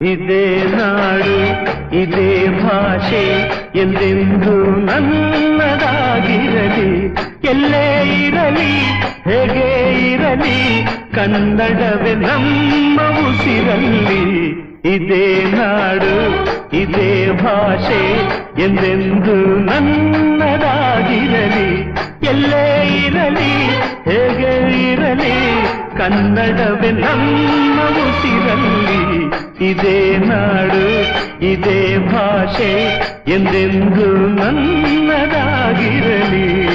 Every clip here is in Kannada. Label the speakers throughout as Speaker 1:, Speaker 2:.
Speaker 1: ಇದೇ ನಾಡು ಇದೇ ಭಾಷೆ ಎಂದೆಂದು ನನ್ನದಾಗಿರಲಿ ಎಲ್ಲೇ ಇರಲಿ ಹೇಗೆ ಇರಲಿ ಕನ್ನಡವೇ ನಮ್ಮ ಉಸಿರಲ್ಲಿ ಇದೇ ನಾಡು ಇದೇ ಭಾಷೆ ಎಂದೆಂದು ನನ್ನದಾಗಿರಲಿ ಎಲ್ಲೇ ಇರಲಿ ಹೇಗೆ ಇರಲಿ ಕನ್ನಡವೇ ನಮ್ಮ ಉಸಿರಲ್ಲಿ ಇದೇ ನಾಡು ಇದೇ ಭಾಷೆ ಎಂದೆಂದು ನನ್ನದಾಗಿರಲಿ.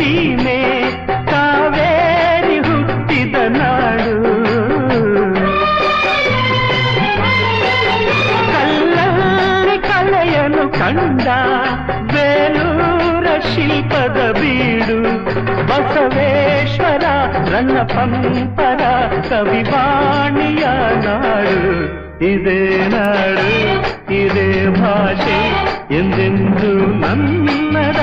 Speaker 1: ಸ್ವರ್ಗದ ಸೀಮೆ ಕಾವೇರಿ ಹುಟ್ಟಿದ ನಾಡು ಕಲ್ಲಲ್ಲಿ ಕಲೆಯನ್ನು ಕಂಡ ಬೇಲೂರ ಶಿಲ್ಪದ ಬೀಡು ಬಸವೇಶ್ವರ ರನ್ನ ಪಂಪರ ಕವಿವಾಣಿಯ ನಾಡು ಇದೇ ನಾಡು ಇದೇ ಭಾಷೆ ಎಂದೆಂದು ನನ್ನದಾಗಿರಲಿ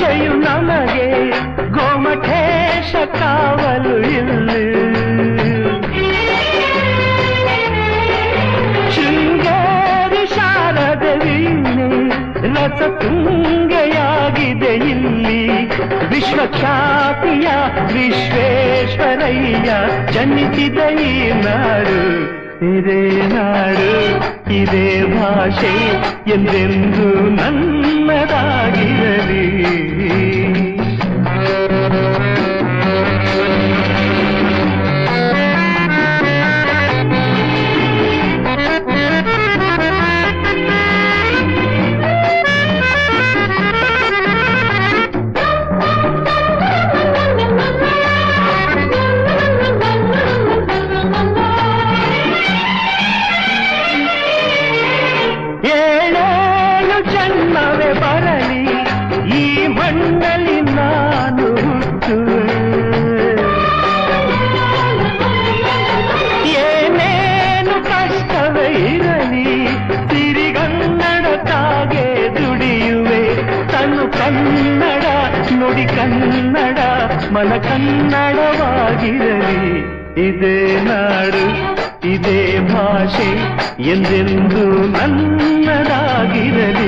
Speaker 1: ರಕ್ಷೆಯು ನಮಗೆ ಗೋಮಠೇಶ ಕಾವಲು ಇಲ್ಲಿ. ಶೃಂಗೇರಿ ಶಾರದೆ ವೀಣೆ ರಸ ತುಂಗೆಯಾಗಿದೆ ಇಲ್ಲಿ. ವಿಶ್ವಖ್ಯಾತಿಯ ವಿಶ್ವೇಶ್ವರಯ್ಯ ಜನಿಸಿದ ಈ ನಾಡು. ಇದೇ ನಾಡು, ಇದೇ ಭಾಷೆ ಎಂದೆಂದು ನನ್ನದಾಗಿರಲಿ ಜನ್ಮವೇ ಬರಲಿ, ಈ ಮಣ್ಣಲ್ಲಿ ನಾನು ಹುಟ್ಟುವೆ ಏನೇನು ಕಷ್ಟವೇ ಇರಲಿ ಸಿರಿಗನ್ನಡಕ್ಕಾಗೆ ದುಡಿಯುವೆ. ತನು ಕನ್ನಡ, ನುಡಿ ಕನ್ನಡ, ಮನ ಕನ್ನಡವಾಗಿರಲಿ. ಇದೇ ನಾಡು, ಇದೇ ಭಾಷೆ, ಎಂದೆಂದು ನನ್ನದಾಗಿರಲಿ.